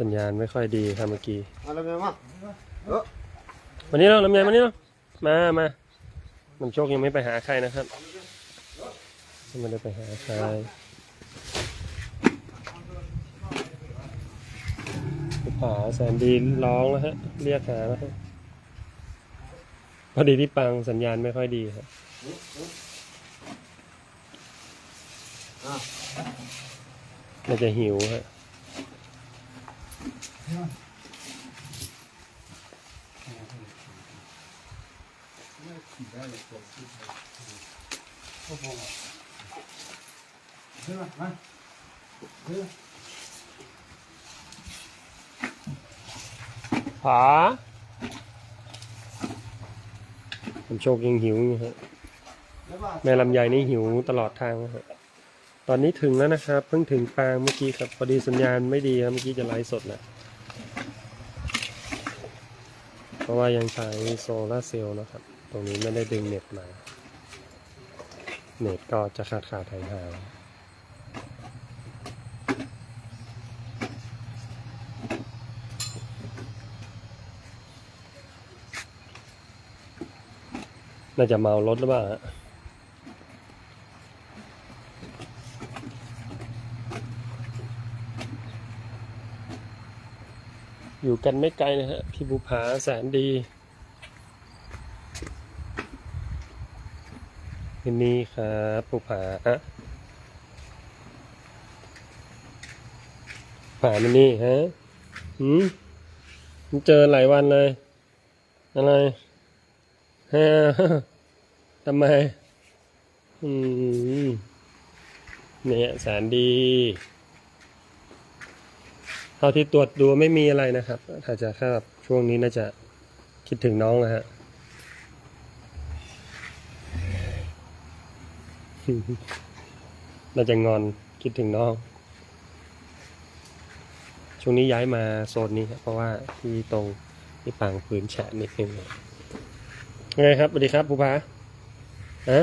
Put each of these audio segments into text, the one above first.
สัญญาณไม่ค่อยดีครับเมื่อกี้เอาละแม่มาเออวันนี้เราลำไยวันนี้เรามามาน้ำโชคยังไม่ไปหาใครนะครับยังไม่ได้ไปหาใครผาแสนดีร้องแล้วฮะ เรียกหาแล้วฮะพอดีที่ปังสัญญาณไม่ค่อยดีครับอะน่าจะหิวฮะ เฮ้ยมามาเฮ้ยผาน้ำโชคยังหิวอยู่ฮะแล้วมาแม่ลำไยนี่หิวตลอดทางนะฮะตอนนี้ถึงแล้วนะครับ เพิ่งถึงปางเมื่อกี้ครับพอดีสัญญาณไม่ดีครับเมื่อกี้จะไลฟ์สดแหละ เพราะว่ายังใช้โซลาร์เซลล์นะครับ ตรงนี้ไม่ได้ดึงเน็ตมา เน็ตก็จะขาดขาดหายหายน่าจะเมารถหรือเปล่า อยู่กันไม่ไกลนะฮะ พี่บุภาแสนดีนี่ครับบุภาอะผ่านมานี่ฮะหืมเจอหลายวันเลย อะไรฮะทำไม อืมเนี่ยแสนดี เท่าที่ตรวจดูไม่มีอะไรนะครับถ้าจะแค่แบบช่วงนี้น่าจะคิดถึงน้องนะฮะน่าจะงอนคิดถึงน้อง ช่วงนี้ย้ายมาโซนนี้ครับเพราะว่าที่ตรงที่ปางพื้นแฉะนิดนึงไงครับสวัสดีครับภูผาฮะ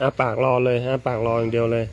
อาปากรอเลยฮะปากรออย่างเดียวเลย